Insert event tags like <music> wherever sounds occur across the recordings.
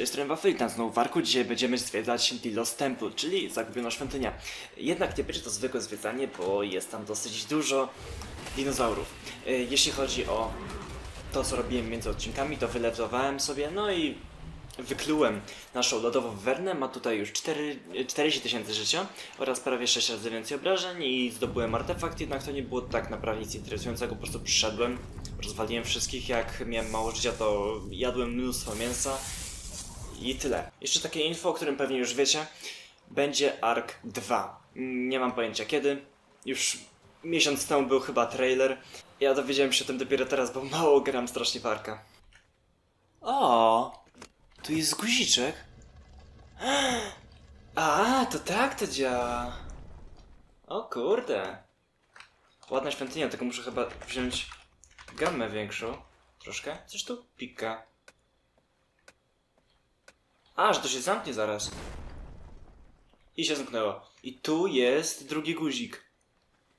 Cześć, jestem Wafelitan, znowu w Arku. Dzisiaj będziemy zwiedzać Dilos Temple, czyli zagubioną świątynię. Jednak nie będzie to zwykłe zwiedzanie, bo jest tam dosyć dużo dinozaurów. E, Jeśli chodzi o to, co robiłem między odcinkami, to wylewowałem sobie, no i wyklułem naszą lodową wernę. Ma tutaj już 4, 40 tysięcy życia oraz prawie 6 razy więcej obrażeń i zdobyłem artefakt, jednak to nie było tak naprawdę nic interesującego, po prostu przyszedłem, rozwaliłem wszystkich, jak miałem mało życia, to jadłem mnóstwo mięsa i tyle. Jeszcze takie info, o którym pewnie już wiecie. Będzie Ark 2. Nie mam pojęcia kiedy. Już miesiąc temu był chyba trailer. Ja dowiedziałem się o tym dopiero teraz, bo mało gram strasznie w Arka. O, tu jest guziczek. A, to tak to działa. O kurde. Ładna świątynia, tylko muszę chyba wziąć gamę większą. Troszkę. Coś tu pika. A, że to się zamknie zaraz. I się zamknęło. I tu jest drugi guzik.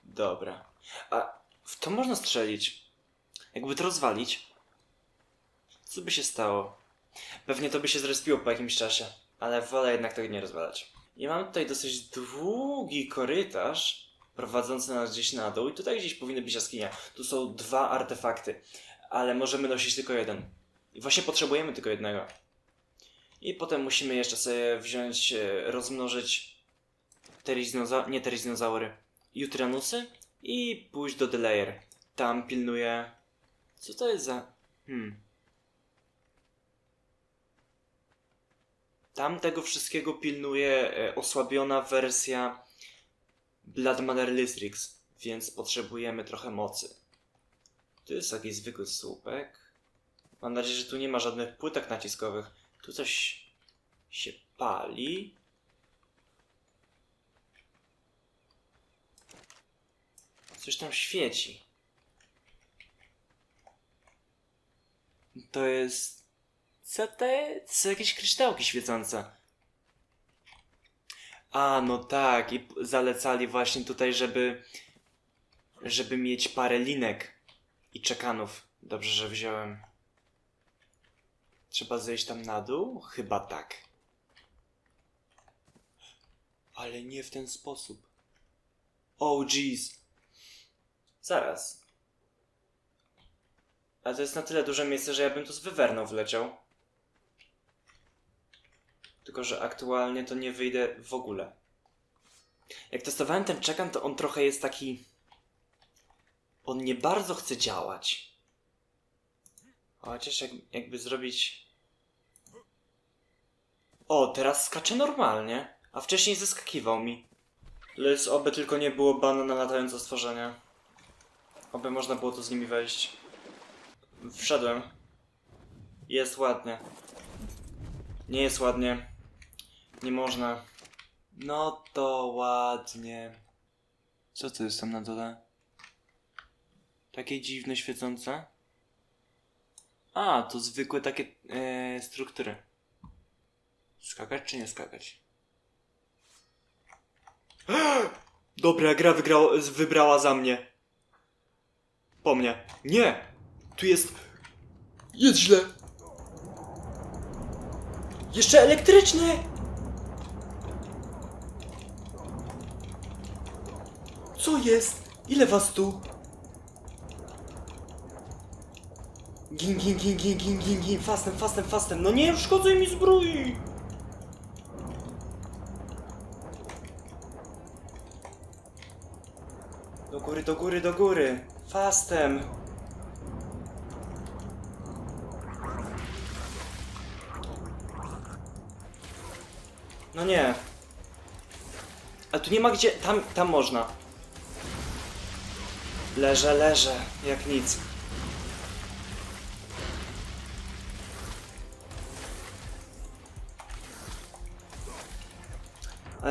Dobra. A w to można strzelić. Jakby to rozwalić. Co by się stało? Pewnie to by się zrespiło po jakimś czasie. Ale wolę jednak tego nie rozwalać. I mam tutaj dosyć długi korytarz prowadzący nas gdzieś na dół. I tutaj gdzieś powinny być jaskinia. Tu są dwa artefakty. Ale możemy nosić tylko jeden. I właśnie potrzebujemy tylko jednego. I potem musimy jeszcze sobie wziąć, e, rozmnożyć terizinoza- nie terizynozaury, jutranusy i pójść do Delayer. Tam pilnuje... Co to jest za... Hmm... Tam tego wszystkiego pilnuje e, osłabiona wersja Bloodmother Lystrix, więc potrzebujemy trochę mocy. Tu jest jakiś zwykły słupek. Mam nadzieję, że tu nie ma żadnych płytek naciskowych. Tu coś się pali. Coś tam świeci. To jest. Co? To są jakieś kryształki świecące. A, no tak. I zalecali właśnie tutaj, żeby. żeby mieć parę linek i czekanów. Dobrze, że wziąłem. Trzeba zejść tam na dół? Chyba tak. Ale nie w ten sposób. Oh jeez. Zaraz. Ale to jest na tyle duże miejsce, że ja bym tu z wywerną wleciał. Tylko, że aktualnie to nie wyjdę w ogóle. Jak testowałem ten czekan, to on trochę jest taki... On nie bardzo chce działać. Chociaż jak, jakby zrobić... O, teraz skacze normalnie, a wcześniej zeskakiwał mi. Lecz oby tylko nie było bana na latające stworzenia. Oby można było tu z nimi wejść. Wszedłem. Jest ładnie. Nie jest ładnie. Nie można. No to ładnie. Co to jest tam na dole? Takie dziwne świecące? A, to zwykłe takie e, struktury. Skakać czy nie skakać? <gasps> Dobra, gra wygrała, wybrała za mnie. Po mnie. Nie! Tu jest... Jest źle! Jeszcze elektryczny! Co jest? Ile was tu? Gin, gin, gin, gin, gin, gin, gin, fastem, fastem, fastem. No nie szkodzę mi zbroi! Do góry, do góry, do góry. Fastem. No nie. A tu nie ma gdzie... Tam, tam można. Leżę, leżę. Jak nic.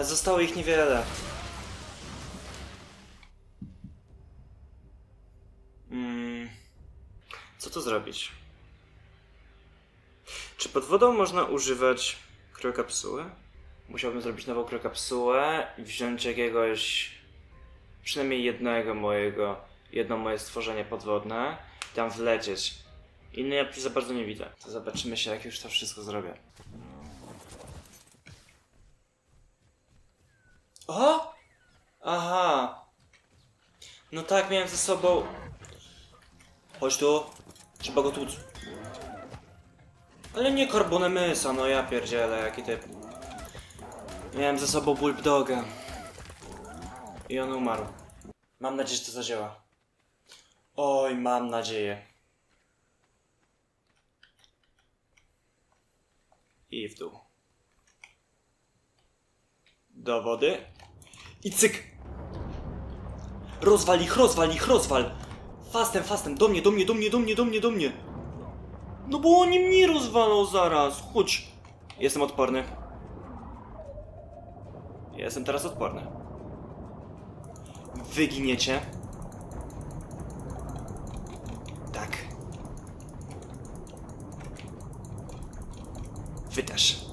Ale zostało ich niewiele. Mm, co tu zrobić? Czy pod wodą można używać kryokapsuły? Musiałbym zrobić nową kryokapsułę i wziąć jakiegoś, przynajmniej jednego mojego, jedno moje stworzenie podwodne, tam wlecieć. Innej opcji za bardzo nie widzę. To zobaczymy się, jak już to wszystko zrobię. O! Aha! No tak, miałem ze sobą... Chodź tu. Trzeba go tłuc. Ale nie Carbonemysa, no ja pierdzielę, jaki typ. Miałem ze sobą Bulbdoga. I on umarł. Mam nadzieję, że to zadziała. Oj, mam nadzieję. I w dół. Do wody. I cyk! Rozwal ich, rozwal ich, rozwal! Fastem, fastem, do mnie, do mnie, do mnie, do mnie, do mnie, do mnie! No bo oni mnie rozwalą zaraz, chodź! Jestem odporny. Jestem teraz odporny. Wyginiecie. Tak. Wy też.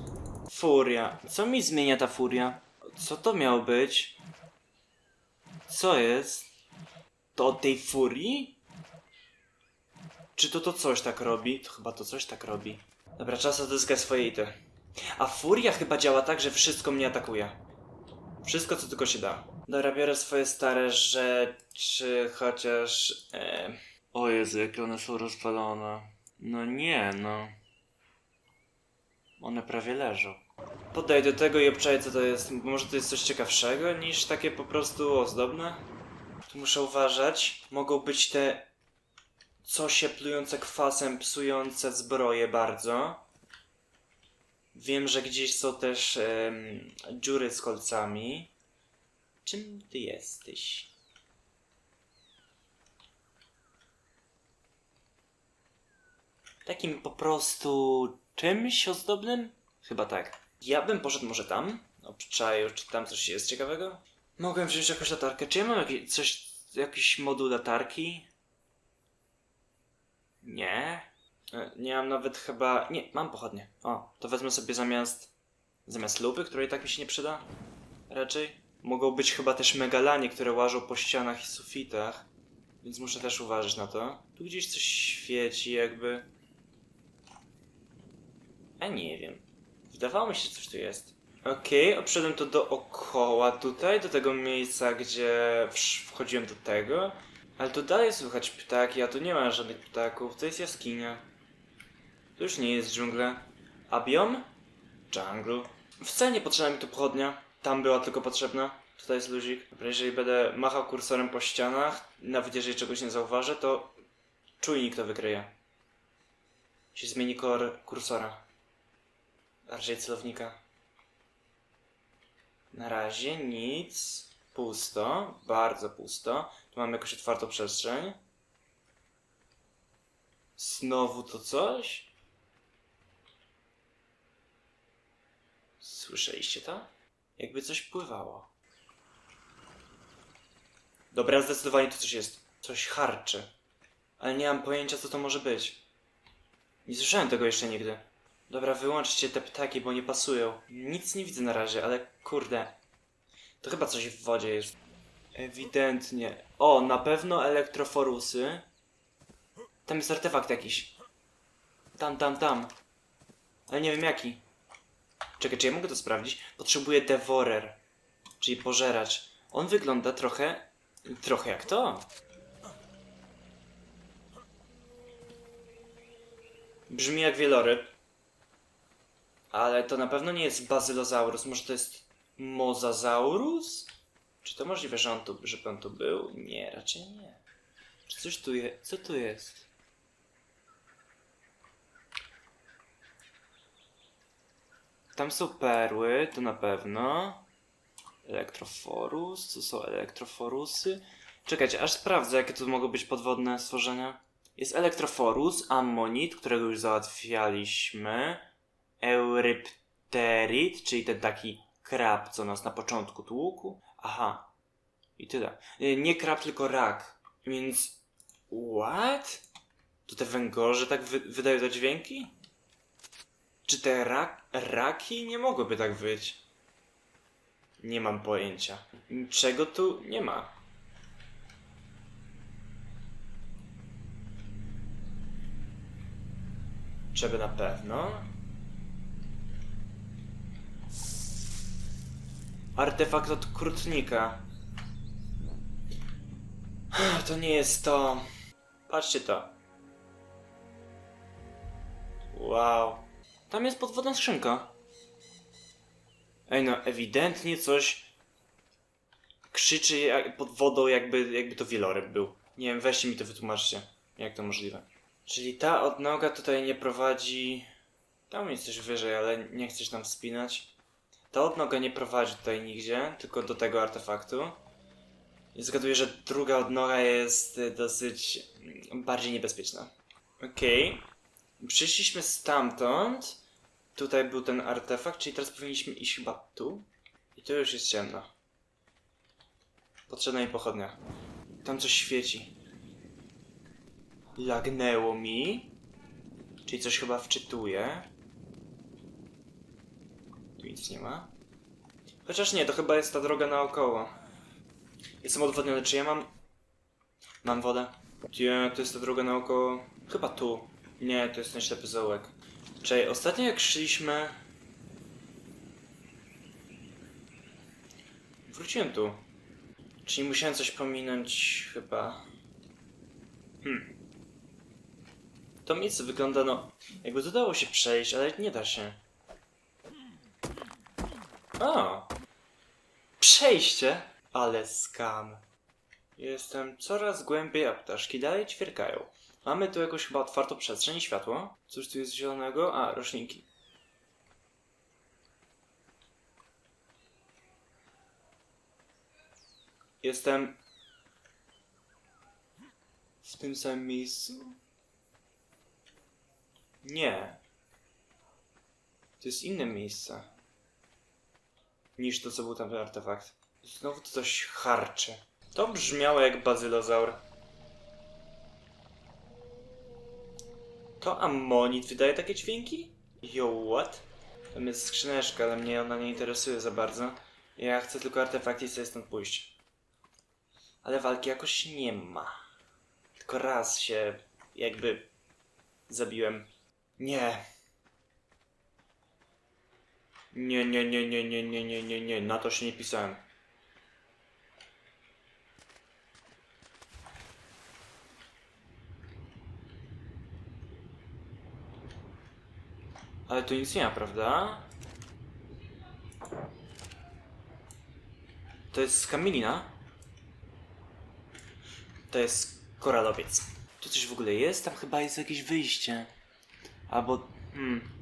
Furia. Co mi zmienia ta furia? Co to miało być? Co jest? To od tej furii? Czy to to coś tak robi? To chyba to coś tak robi. Dobra, czas odzyskać swoje ity. A furia chyba działa tak, że wszystko mnie atakuje. Wszystko, co tylko się da. Dobra, biorę swoje stare rzeczy, chociaż... E... O Jezu, jakie one są rozpalone. No nie, no. One prawie leżą. Podaj do tego i obczaję co to jest. Może to jest coś ciekawszego niż takie po prostu ozdobne? Tu muszę uważać. Mogą być te cosie plujące kwasem, psujące zbroje bardzo. Wiem, że gdzieś są też dziury z kolcami. Czym ty jesteś? Takim po prostu czymś ozdobnym? Chyba tak. Ja bym poszedł może tam, obczaił, czy tam coś jest ciekawego. Mogłem wziąć jakąś latarkę. Czy ja mam jakieś, coś, jakiś moduł latarki? Nie. E, Nie mam nawet chyba... Nie, mam pochodnie. O, to wezmę sobie zamiast... Zamiast lupy, której tak mi się nie przyda. Raczej. Mogą być chyba też megalanie, które łażą po ścianach i sufitach. Więc muszę też uważać na to. Tu gdzieś coś świeci jakby. A nie wiem. Wydawało mi się, że coś tu jest. Okej, obszedłem to dookoła tutaj, do tego miejsca, gdzie wchodziłem do tego. Ale tu dalej słychać ptaki, a tu nie ma żadnych ptaków. To jest jaskinia. To już nie jest dżungla. A biom? Jungle. Wcale nie potrzebna mi tu pochodnia. Tam była tylko potrzebna. Tutaj jest luzik. Dobra, jeżeli będę machał kursorem po ścianach, nawet jeżeli czegoś nie zauważę, to czujnik to wykryje. Się zmieni kolor kursora. Raczej celownika. Na razie nic. Pusto. Bardzo pusto. Tu mamy jakąś otwartą przestrzeń. Znowu to coś? Słyszeliście to? Jakby coś pływało. Dobra, zdecydowanie to coś jest. Coś harczy. Ale nie mam pojęcia, co to może być. Nie słyszałem tego jeszcze nigdy. Dobra, wyłączcie te ptaki, bo nie pasują. Nic nie widzę na razie, ale kurde. To chyba coś w wodzie jest. Ewidentnie. O, na pewno elektroforusy. Tam jest artefakt jakiś. Tam, tam, tam. Ale nie wiem jaki. Czekaj, czy ja mogę to sprawdzić? Potrzebuję Devorer, czyli pożeracz. On wygląda trochę... trochę jak to. Brzmi jak wieloryb. Ale to na pewno nie jest Bazylozaurus. Może to jest Mozasaurus? Czy to możliwe, że on tu, żeby on tu był? Nie, raczej nie. Czy coś tu jest? Co tu jest? Tam są perły, to na pewno. Elektroforus, co są elektroforusy? Czekajcie, aż sprawdzę, jakie tu mogą być podwodne stworzenia. Jest elektroforus, ammonit, którego już załatwialiśmy. Eurypterid, czyli ten taki krab, co nas na początku tłukł. Aha. I tyle. Y, Nie krab, tylko rak. Więc... What? To te węgorze tak wy wydają te dźwięki? Czy te rak raki nie mogłyby tak być? Nie mam pojęcia. Niczego tu nie ma. Trzeba na pewno. Artefakt od krutnika. To nie jest to. Patrzcie to. Wow. Tam jest podwodna skrzynka. Ej no, ewidentnie coś krzyczy pod wodą, jakby, jakby to wieloryb był. Nie wiem, weźcie mi to wytłumaczcie, jak to możliwe. Czyli ta odnoga tutaj nie prowadzi... Tam jest coś wyżej, ale nie chcesz tam wspinać. Ta odnoga nie prowadzi tutaj nigdzie, tylko do tego artefaktu. Zgaduję, że druga odnoga jest y, dosyć mm, bardziej niebezpieczna. Okej. Przyszliśmy stamtąd. Tutaj był ten artefakt, czyli teraz powinniśmy iść chyba tu. I tu już jest ciemno. Potrzebna mi pochodnia. Tam coś świeci. Lagnęło mi. Czyli coś chyba wczytuje. Tu nic nie ma. Chociaż nie, to chyba jest ta droga naokoło. Jestem odwodniony, czy ja mam... Mam wodę? Gdzie to jest ta droga naokoło? Chyba tu. Nie, to jest ten ślepy zaułek. Czyli ostatnio jak szliśmy... Wróciłem tu. Czyli musiałem coś pominąć chyba. Hmm. To miejsce wygląda no... Jakby to dało się przejść, ale nie da się. O! Przejście! Ale skam. Jestem coraz głębiej, a ptaszki dalej ćwierkają. Mamy tu jakąś chyba otwartą przestrzeń i światło. Cóż tu jest zielonego? A, roślinki. Jestem w tym samym miejscu? Nie. To jest inne miejsce. Niż to, co był tam ten artefakt. Znowu coś harczy. To brzmiało jak bazylozaur. To ammonit wydaje takie dźwięki? Yo, what? Tam jest skrzyneczka, ale mnie ona nie interesuje za bardzo. Ja chcę tylko artefakt i chcę stąd pójść. Ale walki jakoś nie ma. Tylko raz się jakby zabiłem. Nie. Nie, nie, nie, nie, nie, nie, nie, nie, nie. Na to się nie pisałem. Ale tu nic nie ma, prawda? To jest kamienina. To jest koralowiec. Tu coś w ogóle jest? Tam chyba jest jakieś wyjście. Albo... Hmm.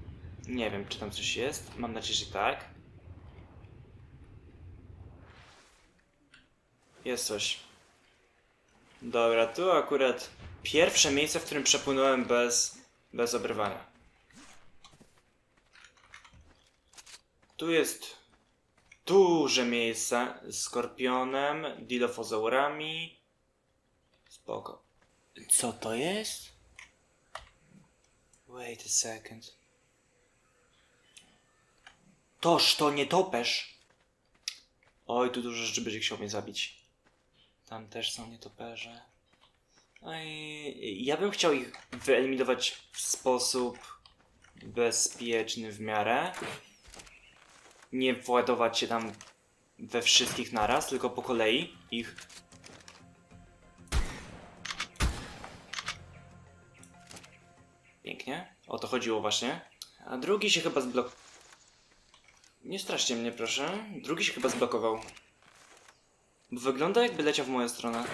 Nie wiem, czy tam coś jest. Mam nadzieję, że tak. Jest coś. Dobra, tu akurat pierwsze miejsce, w którym przepłynąłem bez, bez obrywania. Tu jest duże miejsce z skorpionem, dilofozaurami. Spoko. Co to jest? Wait a second. Toż to nie topesz. Oj, tu dużo rzeczy będzie chciał mnie zabić. Tam też są nietoperze. No i ja bym chciał ich wyeliminować w sposób bezpieczny w miarę. Nie władować się tam we wszystkich naraz, tylko po kolei ich. Pięknie. O to chodziło właśnie. A drugi się chyba zblok... Nie straszcie mnie, proszę. Drugi się chyba zblokował. Bo wygląda jakby leciał w moją stronę.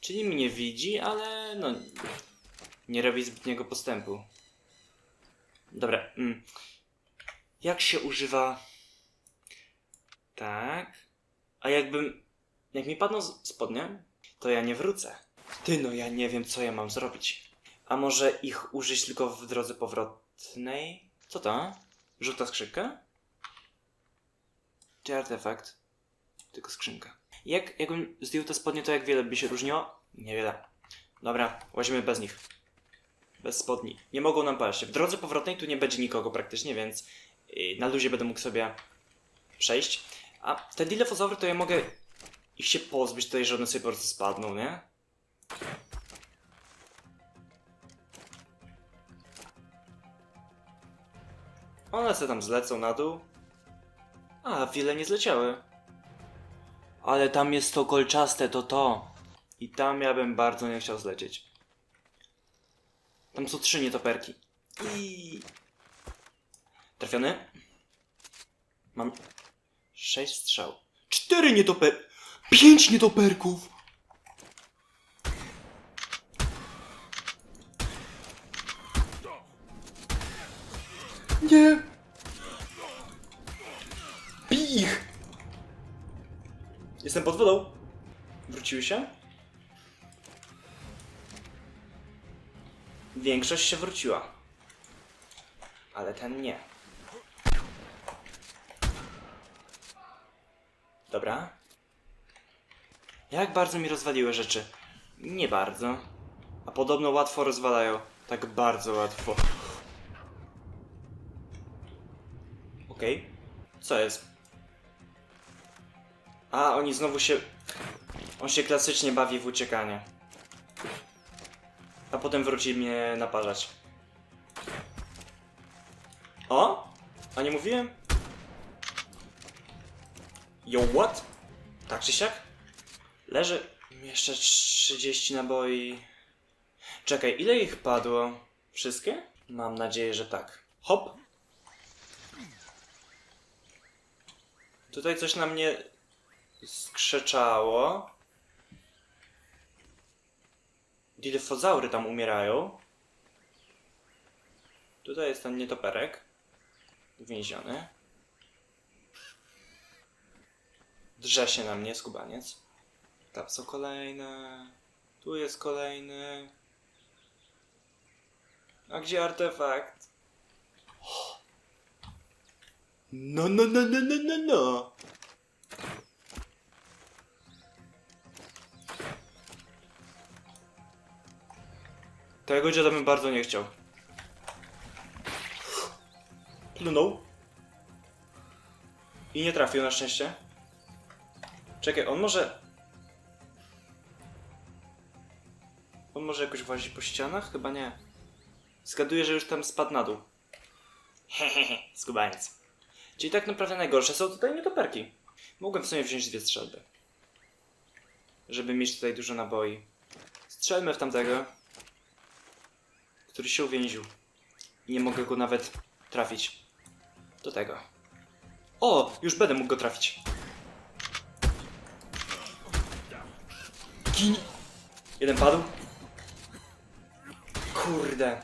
Czyli mnie widzi, ale no... Nie robi zbytniego postępu. Dobra. Mm. Jak się używa... Tak. A jakbym... Jak mi padną spodnie, to ja nie wrócę. Ty no, ja nie wiem, co ja mam zrobić. A może ich użyć tylko w drodze powrotnej? Co to? Żółta skrzynka? Czy artefakt? Tylko skrzynka. Jak, jakbym zdjął te spodnie, to jak wiele by się różniło? Niewiele. Dobra, łazimy bez nich. Bez spodni. Nie mogą nam paść. W drodze powrotnej tu nie będzie nikogo praktycznie, więc yy, na luzie będę mógł sobie przejść. A te dilefozaury to ja mogę ich się pozbyć tutaj, że one sobie po prostu spadną, nie? One se tam zlecą na dół. A, wiele nie zleciały. Ale tam jest to kolczaste, to to. I tam ja bym bardzo nie chciał zlecieć. Tam są trzy nietoperki. I... Trafiony? Mam sześć strzał. Cztery nietoper... Pięć nietoperków! Nie! Bij ich! Jestem pod wodą. Wróciły się? Większość się wróciła. Ale ten nie. Dobra. Jak bardzo mi rozwaliły rzeczy? Nie bardzo. A podobno łatwo rozwalają. Tak bardzo łatwo. Okej. Co jest? A, oni znowu się... On się klasycznie bawi w uciekanie. A potem wróci mnie naparzać. O? A nie mówiłem? Yo, what? Tak czy siak? Leży jeszcze 30 naboi. Czekaj, ile ich padło? Wszystkie? Mam nadzieję, że tak. Hop! Tutaj coś na mnie skrzeczało. Dilfozaury tam umierają. Tutaj jest ten nietoperek. Uwięziony. Drze się na mnie skubaniec. Tam są kolejne. Tu jest kolejny. A gdzie artefakt? No, no, no, no, no, no, no. Tego dziada bym bardzo nie chciał. Plunął. I nie trafił na szczęście. Czekaj, on może... On może jakoś włazić po ścianach? Chyba nie. Zgaduję, że już tam spadł na dół. Hehehe, <laughs> skubaniec. Czyli tak naprawdę najgorsze są tutaj nietoperki. Mogłem w sumie wziąć dwie strzelby. Żeby mieć tutaj dużo naboi. Strzelmy w tamtego. Który się uwięził. I nie mogę go nawet trafić. Do tego. O! Już będę mógł go trafić. Gin! Jeden padł. Kurde.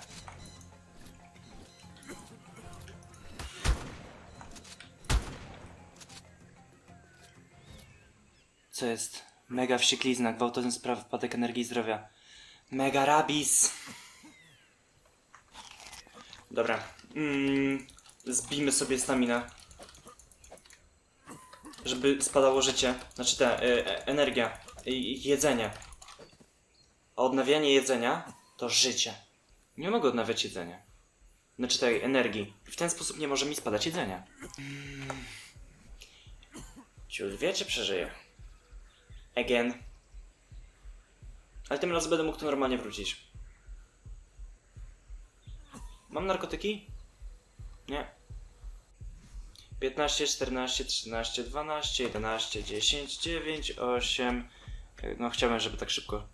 Co jest? Mega wścieklizna, gwałtowny spraw, wpadek energii i zdrowia. Mega rabis! Dobra. Mm, zbijmy sobie stamina. Żeby spadało życie. Znaczy ta y, e, energia. I jedzenie. A odnawianie jedzenia to życie. Nie mogę odnawiać jedzenia. Znaczy tej energii. W ten sposób nie może mi spadać jedzenia. Mm. Ciul wie, czy przeżyję. Again. Ale tym razem będę mógł tu normalnie wrócić. Mam narkotyki? Nie. 15, 14, 13, 12, 11, 10, 9, 8. No chciałem, żeby tak szybko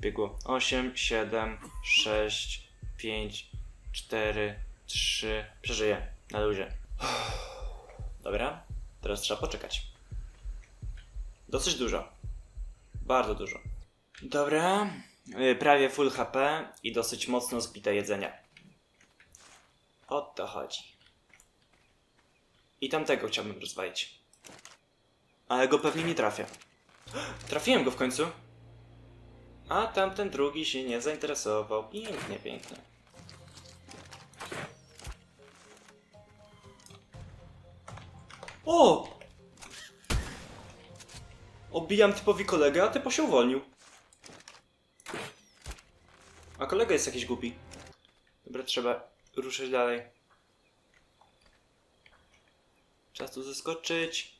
biegło. 8, 7, 6, 5, 4, 3. Przeżyję na luzie. Dobra, teraz trzeba poczekać. Dosyć dużo. Bardzo dużo. Dobra, y, prawie full HP i dosyć mocno zbite jedzenie. O to chodzi. I tamtego chciałbym rozwalić. Ale go pewnie nie trafię. Trafiłem go w końcu. A tamten drugi się nie zainteresował. Pięknie, pięknie. O! Obijam typowi kolegę, a typo się uwolnił. A kolega jest jakiś głupi. Dobra, trzeba ruszyć dalej. Czas tu zeskoczyć.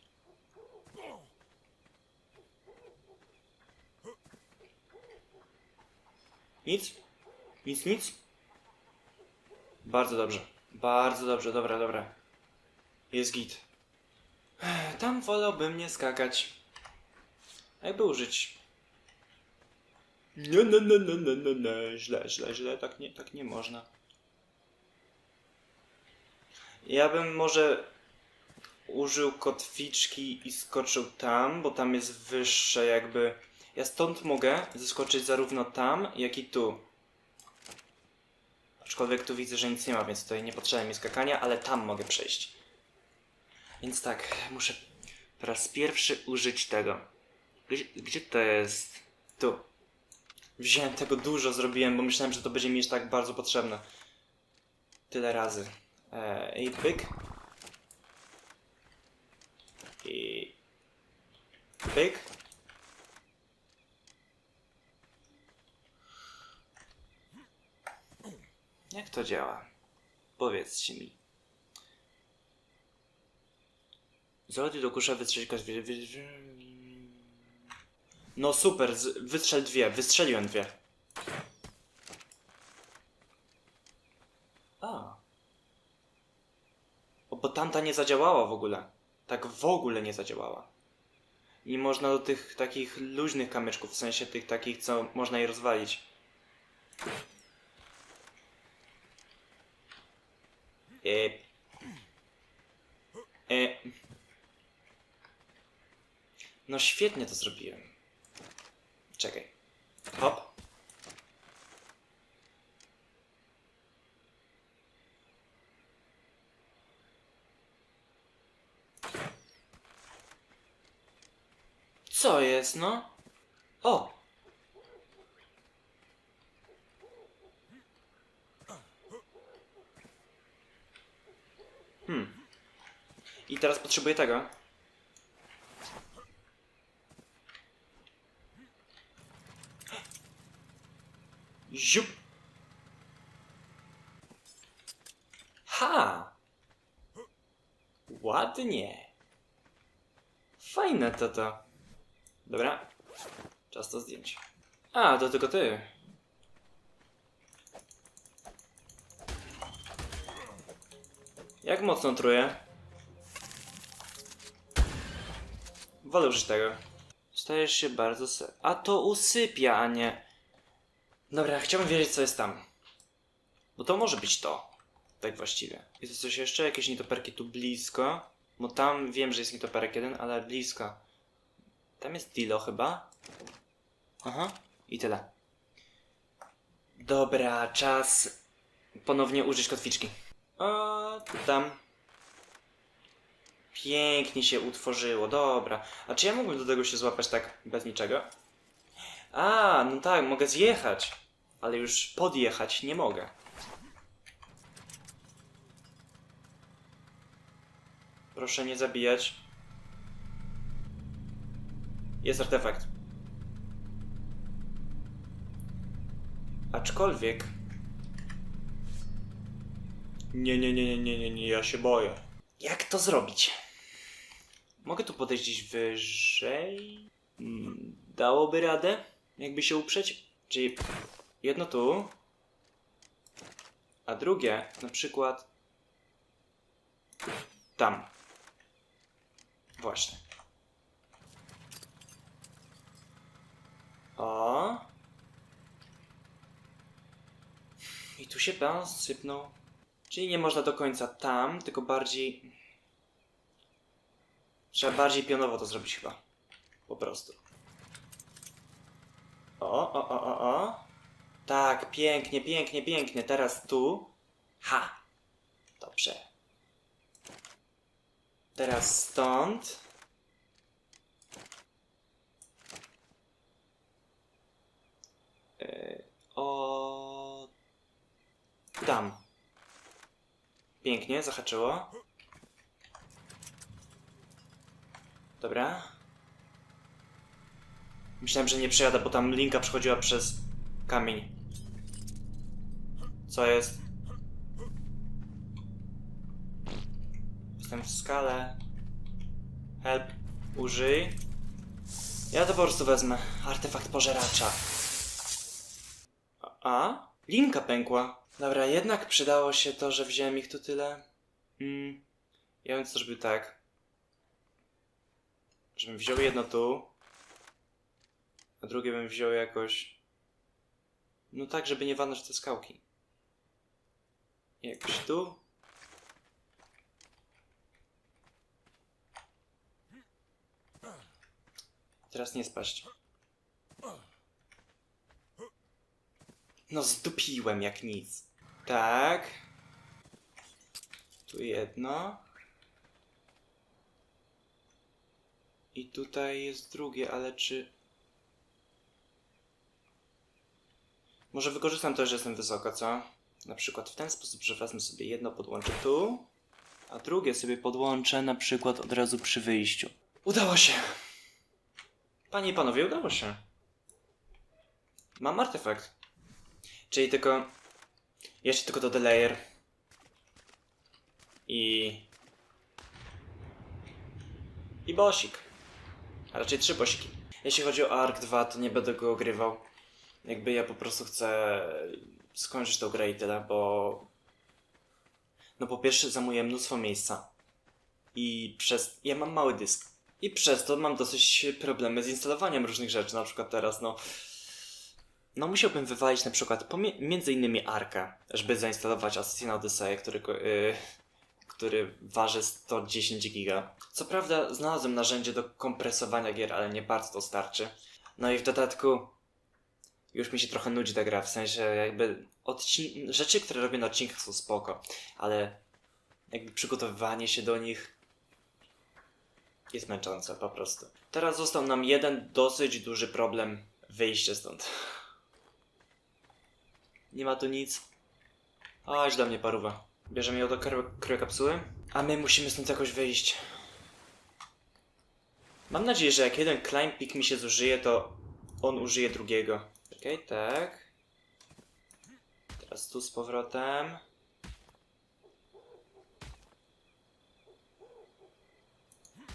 Nic? Nic, nic? Bardzo dobrze. Bardzo dobrze, dobra, dobra. Jest git. Tam wolałbym nie skakać. Jakby użyć. Nie, nie, nie, nie, nie, nie, nie. Źle, źle, źle. Tak nie, tak nie można. Ja bym może użył kotwiczki i skoczył tam, bo tam jest wyższe jakby. Ja stąd mogę zeskoczyć zarówno tam, jak i tu. Aczkolwiek tu widzę, że nic nie ma, więc tutaj nie potrzeba mi skakania, ale tam mogę przejść. Więc tak, muszę po raz pierwszy użyć tego. Gdzie, gdzie to jest? Tu. Wziąłem tego dużo, zrobiłem, bo myślałem, że to będzie mi jeszcze tak bardzo potrzebne. Tyle razy. Eee, I pyk. I... Pyk. Jak to działa? Powiedzcie mi. Zolody do kusza wystrzelić kość. wy- wy- wy- No super, wystrzel dwie, wystrzeliłem dwie. A. Bo tamta nie zadziałała w ogóle. Tak w ogóle nie zadziałała. I można do tych takich luźnych kamyczków, w sensie tych takich, co można je rozwalić. E... E... No świetnie to zrobiłem. Czekaj. Hop. Co jest, no? O! Hmm. I teraz potrzebuję tego. Ziup! Ha! Ładnie. Fajne to to. Dobra. Czas to zdjąć. A, to tylko ty. Jak mocno truje? Wolę użyć tego. Stajesz się bardzo se... A to usypia, a nie... Dobra, chciałbym wiedzieć, co jest tam. Bo to może być to. Tak właściwie. Jest coś jeszcze? Jakieś nietoperki tu blisko? Bo tam wiem, że jest nietoperek jeden, ale blisko. Tam jest Dilo chyba. Aha. I tyle. Dobra, czas ponownie użyć kotwiczki. O, tam. Pięknie się utworzyło, dobra. A czy ja mógłbym do tego się złapać tak bez niczego? A, no tak, mogę zjechać. Ale już podjechać nie mogę. Proszę nie zabijać. Jest artefakt. Aczkolwiek. Nie, nie, nie, nie, nie, nie, nie, ja się boję. Jak to zrobić? Mogę tu podejść gdzieś wyżej? Mm, Dałoby radę? Jakby się uprzeć? Czyli jedno tu, a drugie na przykład tam. Właśnie. O. I tu się pan sypnął. Czyli nie można do końca tam, tylko bardziej. Trzeba bardziej pionowo to zrobić chyba. Po prostu. O, o, o, o, o. Tak, pięknie, pięknie, pięknie. Teraz tu. Ha! Dobrze. Teraz stąd. O. Tam. Pięknie, zahaczyło. Dobra. Myślałem, że nie przejadę, bo tam linka przechodziła przez kamień. Co jest? Jestem w skale. Help. Użyj. Ja to po prostu wezmę. Artefakt pożeracza. A? Linka pękła. Dobra, jednak przydało się to, że wziąłem ich tu tyle. Mm. Ja bym zrobił tak, żebym wziął jedno tu, a drugie bym wziął jakoś, no tak, żeby nie walnąć te skałki. Jakoś tu. Teraz nie spaść. No zdupiłem jak nic. Tak. Tu jedno. I tutaj jest drugie, ale czy... Może wykorzystam to, że jestem wysoko, co? Na przykład w ten sposób, że wezmę sobie jedno podłączę tu, a drugie sobie podłączę na przykład od razu przy wyjściu. Udało się! Panie i panowie, udało się. Mam artefakt. Czyli tylko... Jeszcze tylko the layer. I... I bosik. A raczej trzy bosiki. Jeśli chodzi o Ark 2, to nie będę go ogrywał. Jakby ja po prostu chcę skończyć tą grę i tyle, bo... No po pierwsze zajmuje mnóstwo miejsca. I przez... Ja mam mały dysk. I przez to mam dosyć problemy z instalowaniem różnych rzeczy, na przykład teraz, no... No musiałbym wywalić na przykład między innymi Arka, żeby zainstalować Assassin's Odyssey, który, yy, który waży 110 giga. Co prawda znalazłem narzędzie do kompresowania gier, ale nie bardzo to starczy. No i w dodatku już mi się trochę nudzi ta gra, w sensie jakby rzeczy, które robię na odcinkach są spoko, ale jakby przygotowywanie się do nich jest męczące po prostu. Teraz został nam jeden dosyć duży problem, wyjście stąd. Nie ma tu nic. Chodź do mnie, paruwa. Bierzemy ją do kry- kryokapsuły, a my musimy stąd jakoś wyjść. Mam nadzieję, że jak jeden peak mi się zużyje, to on użyje drugiego. Okej, tak. Teraz tu z powrotem.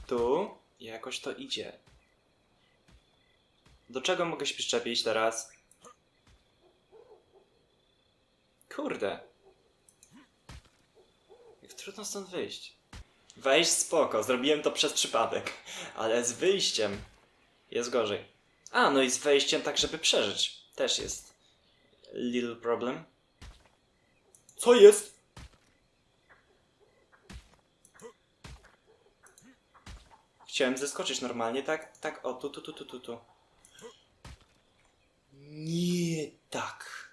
Tu. Jakoś to idzie. Do czego mogę się przyczepić teraz? Kurde. Jak trudno stąd wyjść. Wejść spoko, zrobiłem to przez przypadek. Ale z wyjściem jest gorzej. A, no i z wejściem tak, żeby przeżyć. Też jest little problem. Co jest? Chciałem zeskoczyć normalnie, tak? Tak, o, tu, tu, tu, tu, tu, tu. Nie tak.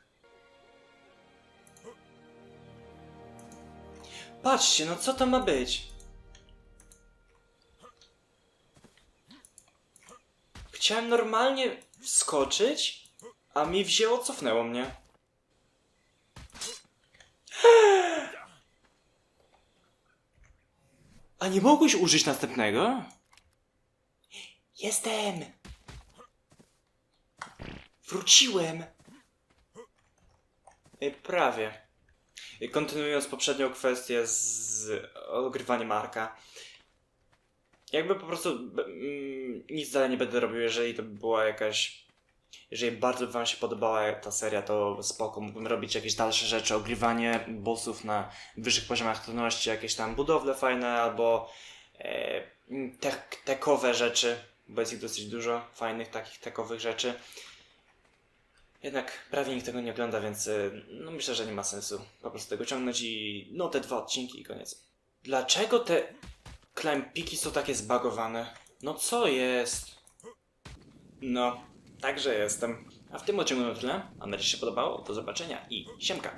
Patrzcie, no co to ma być? Chciałem normalnie wskoczyć, a mi wzięło, cofnęło mnie. <gasps> A nie mogłeś użyć następnego? Jestem! Wróciłem! Y, Prawie. Kontynuując poprzednią kwestię z ogrywaniem Marka. Jakby po prostu mm, nic dalej nie będę robił, jeżeli to była jakaś. Jeżeli bardzo Wam się podobała ta seria, to spoko, mógłbym robić jakieś dalsze rzeczy, ogrywanie bossów na wyższych poziomach trudności, jakieś tam budowle fajne albo e, tek, tekowe rzeczy, bo jest ich dosyć dużo fajnych takich tekowych rzeczy. Jednak prawie nikt tego nie ogląda, więc y, no myślę, że nie ma sensu po prostu tego ciągnąć i no te dwa odcinki i koniec. Dlaczego te klempiki są takie zbagowane? No co jest? No, także jestem. A w tym odcinku tyle. Mam nadzieję, że się podobało. Do zobaczenia i siemka.